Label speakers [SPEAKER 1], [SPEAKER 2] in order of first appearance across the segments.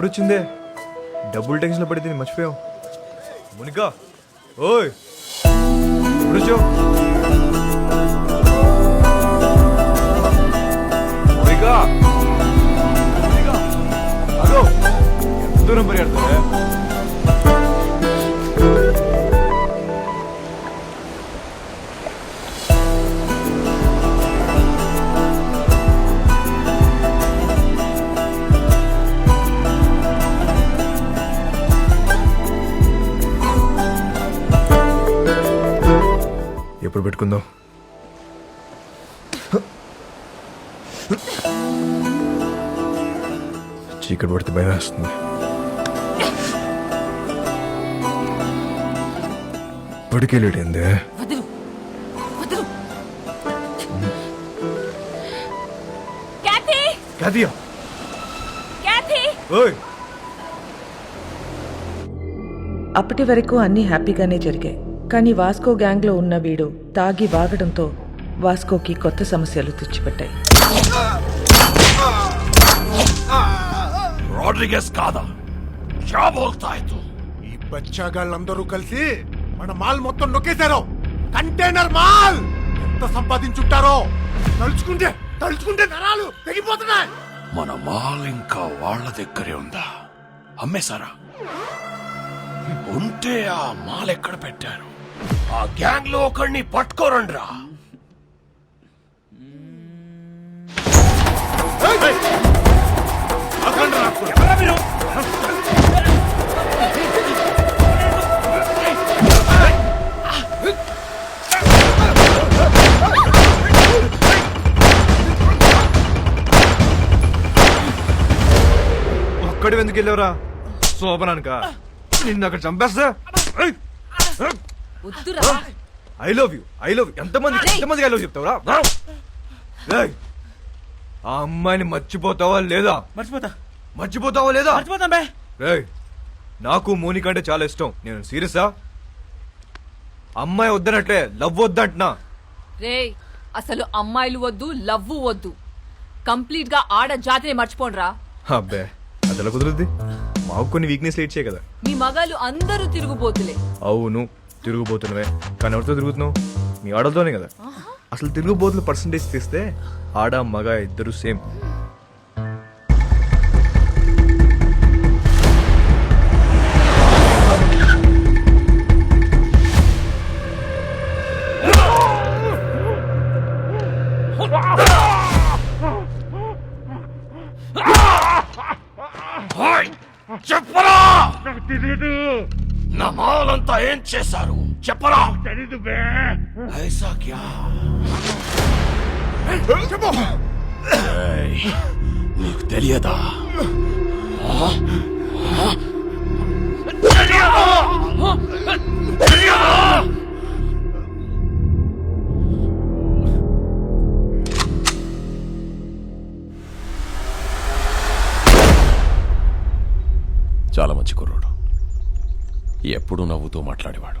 [SPEAKER 1] ఎప్పుడు వచ్చిందే డబుల్ టెన్షన్లో పడితే నేను మర్చిపోయావు. మునికా ఓయ్ ఎప్పుడు వచ్చావు మోనికా హలో దూరం పరిగెడతావే? చీకటి పడితే భయం వేస్తుంది. కాదియా
[SPEAKER 2] క్యాథీ
[SPEAKER 1] ఓయ్!
[SPEAKER 3] అప్పటి వరకు అన్నీ హ్యాపీగానే జరిగాయి. కానీ వాస్కో గ్యాంగ్లో ఉన్న వీడు తాగి వాగడంతో వాస్కోకి కొత్త సమస్యలు తెచ్చిపెట్టాయి.
[SPEAKER 4] రాడ్రిగస్ కాదా? క్యా బోల్తా
[SPEAKER 5] ఈ బచ్చాగాళ్ళందరూ కలిసి మన మాల్ మొత్తం నొక్కేశారు. Container mall! ఎంత సంపాదించుంటారో! తలుచుకుంటే తలుచుకుంటే నరాలు తెగిపోతున్నాయి!
[SPEAKER 4] మన మాల్ ఇంకా వాళ్ళ దగ్గరే ఉందా? అమ్మేశారా ఉంటే ఆ మాల్ ఎక్కడ పెట్టారు? ఆ గ్యాంగ్లో ఒకరిని పట్టుకోరండ్రా.
[SPEAKER 1] ఒక్కడి ఎందుకు వెళ్ళావురా? శోభనానిక? నిన్ను అక్కడ చంపేస్తా? I love you I love ఎంతమంది ఎంతమందికి ఐ లవ్ చెప్తావురా? ఆ అమ్మాయిని మర్చిపోతావా లేదా?
[SPEAKER 6] మర్చిపోతా.
[SPEAKER 1] మర్చిపోతావా లేదా?
[SPEAKER 6] మర్చిపోతాం బే
[SPEAKER 1] రేయ్ నాకు మోనిక అంటే చాలా ఇష్టం. నేను సీరియసా? అమ్మాయి వద్దనట్లే లవ్ వద్దంటున్నా.
[SPEAKER 2] రేయ్ అసలు అమ్మాయిలు వద్దు లవ్వు వద్దు. కంప్లీట్గా ఆడ జాతిని మర్చిపోండ్రా.
[SPEAKER 1] అబ్బే అది ఎలా కుదురుద్ది? మాకు కొన్ని వీక్నెస్ ఇచ్చే కదా.
[SPEAKER 2] మీ మగాళ్ళు అందరూ తిరుగుబోతులే.
[SPEAKER 1] అవును తిరుగుబోతున్నవే. కానీ ఎవరితో తిరుగుతున్నావు? మీ ఆడలతోనే కదా. అసలు తిరుగుబోతుల పర్సంటేజ్ తీస్తే ఆడ మగ ఇద్దరు సేమ్!
[SPEAKER 4] చెప్పరా! నా మాల్ అంతా ఏం చేశారు? చెప్పరా? ఐసా క్యా ఏయ్, నీకు తెలియదా ఆ? ఆ? తెలియదా? తెలియదా? చాలా మంచి కుర్రోడు ఎప్పుడూ నవ్వుతూ మాట్లాడేవాడు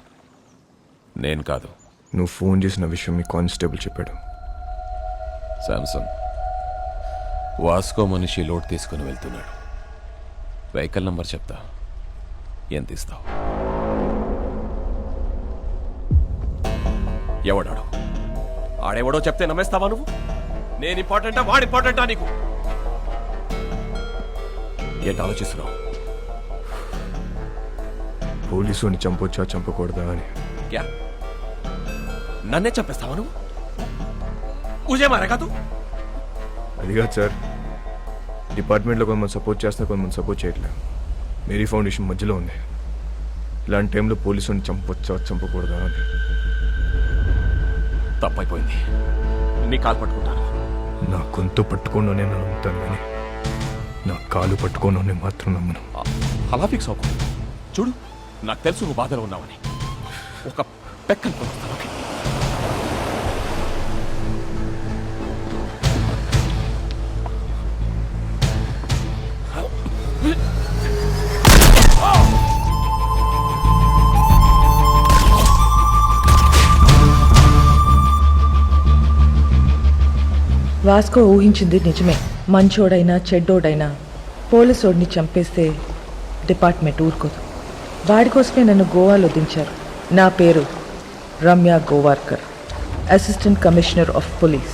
[SPEAKER 4] నేను కాదు.
[SPEAKER 1] నువ్వు ఫోన్ చేసిన విషయం మీ కానిస్టేబుల్ చెప్పాడు.
[SPEAKER 4] శాంసంగ్ వాస్కో మనిషి లోడ్ తీసుకుని వెళ్తున్నాడు. వెహికల్ నంబర్ చెప్తా. ఎంత ఇస్తావు ఎవడాడు? ఆడెవడో చెప్తే నమ్మేస్తావా నువ్వు? నేను ఇంపార్టెంటా వాడు ఇంపార్టెంటా నీకు? ఏంటి ఆలోచిస్తున్నావు?
[SPEAKER 1] పోలీసుని చంపొచ్చా చంపకూడదా అని.
[SPEAKER 4] క్యా నన్నే చంపేస్తావా నువ్వు ఉజే మారేగా తూ
[SPEAKER 1] అది కాదు సార్. డిపార్ట్మెంట్లో కొంతమంది సపోర్ట్ చేస్తా కొంతమంది సపోర్ట్ చేయట్లేదు మేరీ ఫౌండేషన్ మధ్యలో ఉంది. ఇలాంటి టైంలో పోలీసుని చంపొచ్చా చంపకూడదా అని.
[SPEAKER 4] తప్పైపోయింది. నీ కాలు పట్టుకుంటాను.
[SPEAKER 1] నా గొంతు పట్టుకుండా నేను ఉంటాను కానీ నా కాలు పట్టుకోను మాత్రం నమ్మను.
[SPEAKER 4] అలా ఫిక్స్ అవ్వకు. చూడు నాకు తెలుసు నువ్వు బాధలో ఉన్నావని. ఒక పెక్కను
[SPEAKER 3] వాస్కో ఊహించింది నిజమే. మంచోడైనా చెడ్డోడైనా పోలీసోడిని చంపేస్తే డిపార్ట్మెంట్ ఊరుకోదు. వాడి కోసమే నన్ను గోవాలో దించారు. నా పేరు Ramya Gowarikar assistant commissioner of police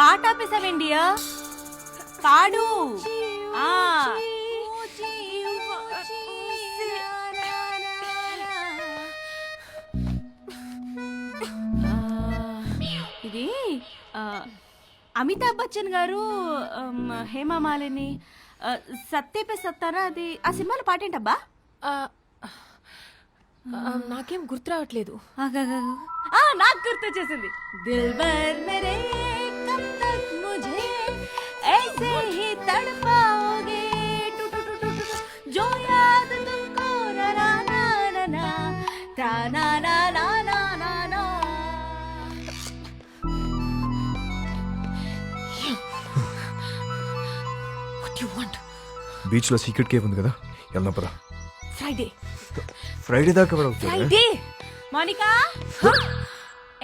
[SPEAKER 7] పాట ఆపేసావేండియా పాడు. ఆ. ఇది అమితాబ్ బచ్చన్ గారు ఆమ్, హేమా మాలిని ఆ, సత్తే పే సత్తారా అది ఆ సినిమాలో పాటేంటబ్బా
[SPEAKER 2] నాకేం గుర్తు రావట్లేదు.
[SPEAKER 7] నాకు గుర్తొచ్చేసింది. దిల్ బర్ మేరే
[SPEAKER 1] బీచ్లో సీక్రెట్ కేవ్ ఉంది కదా వెళ్దాం పదా.
[SPEAKER 7] ఫ్రైడే.
[SPEAKER 1] ఫ్రైడే దాకా కూడా
[SPEAKER 7] ఫ్రైడే. మోనికా?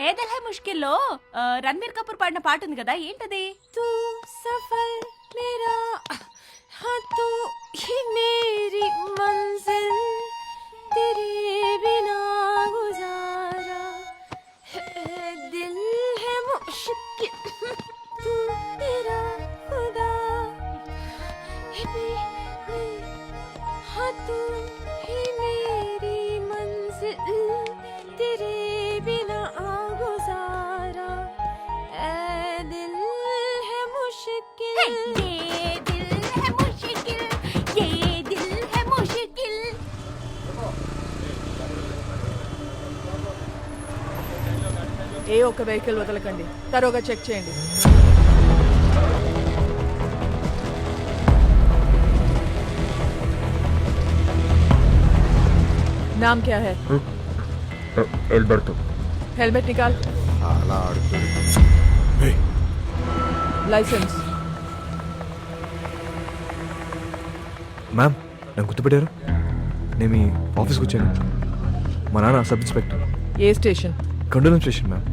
[SPEAKER 7] ఏదల్ హై ముష్కిల్లో రణ్బీర్ కపూర్ పాడిన పాట ఉంది కదా ఏంటది? తూ సఫల్ మేరా హా హతో హి మేరి మంజిల్ తెరే బినా గుజారా దిల్ హై ముష్కిల్ తూ మేరా.
[SPEAKER 3] ఏ ఒక్క వెహికల్ వదలకండి తరోగా చెక్ చేయండి. नाम क्या है
[SPEAKER 1] ఎల్బర్తో
[SPEAKER 3] हेलमेट निकाल
[SPEAKER 5] అలా ఆడుతుంది ఏయ్,
[SPEAKER 3] लाइसेंस
[SPEAKER 1] మ్యామ్ నన్ను గుర్తుపెట్టారు నేను మీ ఆఫీస్కి వచ్చాను మా నాన్న సబ్ ఇన్స్పెక్టర్
[SPEAKER 3] ये station
[SPEAKER 1] కండోలం station ma'am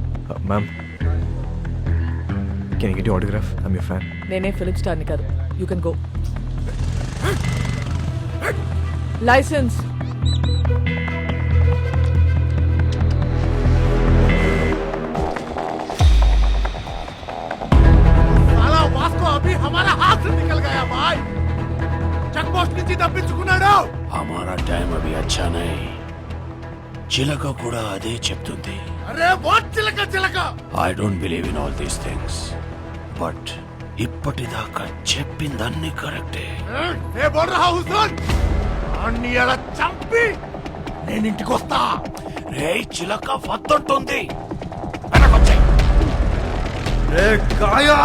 [SPEAKER 1] ma'am can get autograph I'm you fan
[SPEAKER 3] నేనే ఫిలిం స్టార్ని కాదు యూ కెన్ గో లైసెన్స్
[SPEAKER 5] అభి హమారా హాత్ నికల్ గయా భాయ్. చెక్ పోస్ట్ నుంచి తప్పించుకున్నాడు.
[SPEAKER 8] హమారా టైం అభి అచ్చా నై చిలక కూడా అదే చెప్తుంది.
[SPEAKER 5] అరే వాట్ చిలక చిలక?
[SPEAKER 8] I don't believe in all these things but ఇప్పటిదాకా చెప్పిందన్ని కరెక్టే
[SPEAKER 5] ఏ. బోర్రా హౌస్రోల్ అన్ని అలా చంపి నేను ఇంటికి వస్తా.
[SPEAKER 8] రే చిలక వద్దంటుంది. వెనకొచ్చాయి.
[SPEAKER 5] రే కాయా!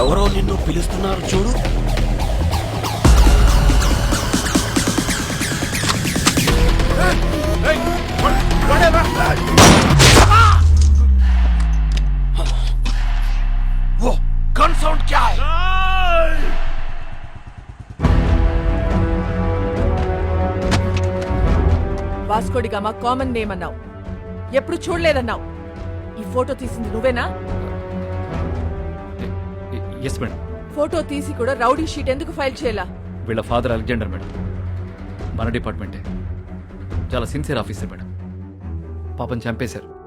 [SPEAKER 8] ఎవరో నిన్ను పిలుస్తున్నారు చూడు वो गन साउंड क्या है
[SPEAKER 3] వాస్కోడి గామా కామన్ నేమ్ అన్నావు ఎప్పుడు చూడలేదన్నావు ఈ ఫోటో తీసింది నువ్వేనా
[SPEAKER 9] ఎస్ మేడం
[SPEAKER 3] ఫోటో తీసి కూడా రౌడీ షీట్ ఎందుకు ఫైల్ చేయాలా?
[SPEAKER 9] వీళ్ళ ఫాదర్ అలెగ్జాండర్ మేడం మన డిపార్ట్మెంటే చాలా సిన్సియర్ ఆఫీసర్ మేడం పాపం చంపేశారు.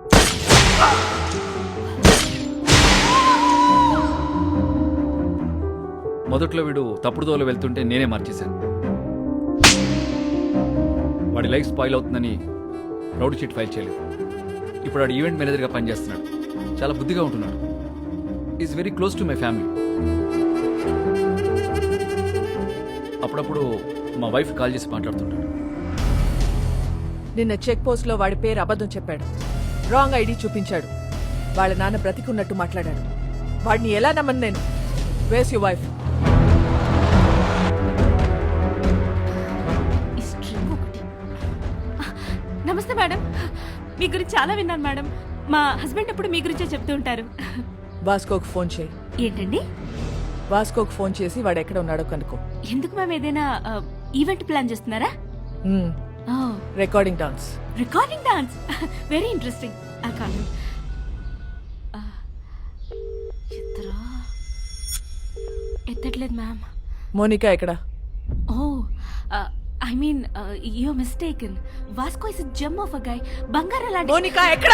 [SPEAKER 9] మొదట్లో వీడు తప్పుడు దోవలో వెళ్తుంటే నేనే మార్చేశాను. వాడి లైఫ్ స్పాయిల్ అవుతుందని రౌడ్ షీట్ ఫైల్ చేయలేదు. ఇప్పుడు వాడు ఈవెంట్ మేనేజర్గా పనిచేస్తున్నాడు. చాలా బుద్ధిగా ఉంటున్నాడు. Is very close to my family అప్పుడప్పుడు మా వైఫ్ కాల్ చేసి మాట్లాడుతుంటాడు.
[SPEAKER 3] నిన్న చెక్ పోస్ట్లో వాడి పేరు అబద్ధం చెప్పాడు. రాంగ్ ఐడి చూపించాడు. వాళ్ళ నాన్న బ్రతికున్నట్టు మాట్లాడాడు. వాడిని ఎలా నమ్మను నేను? వేస్ యు వైఫ్
[SPEAKER 7] నమస్తే మేడం. మీ గురించి చాలా విన్నాను మేడం. మా హస్బెండ్ ఎప్పుడు మీ గురించే చెప్తూ ఉంటారు.
[SPEAKER 3] వాస్కోకు ఫోన్ చేయి.
[SPEAKER 7] ఏంటండి?
[SPEAKER 3] వాస్కోకు ఫోన్ చేసి వాడు ఎక్కడ ఉన్నాడో కనుక్కో.
[SPEAKER 7] ఎందుకు మ్యామ్ ఏదైనా ఈవెంట్ ప్లాన్ చేస్తున్నారా?
[SPEAKER 3] Recording dance
[SPEAKER 7] recording dance very interesting ఆ ఎత్తట్లేదు మ్యామ్.
[SPEAKER 3] మోనికా ఎక్కడ?
[SPEAKER 7] ఓ I mean you mistaken Vasco is gem of a guy. బంగారం లాంటి
[SPEAKER 3] మోనికా ఎక్కడ?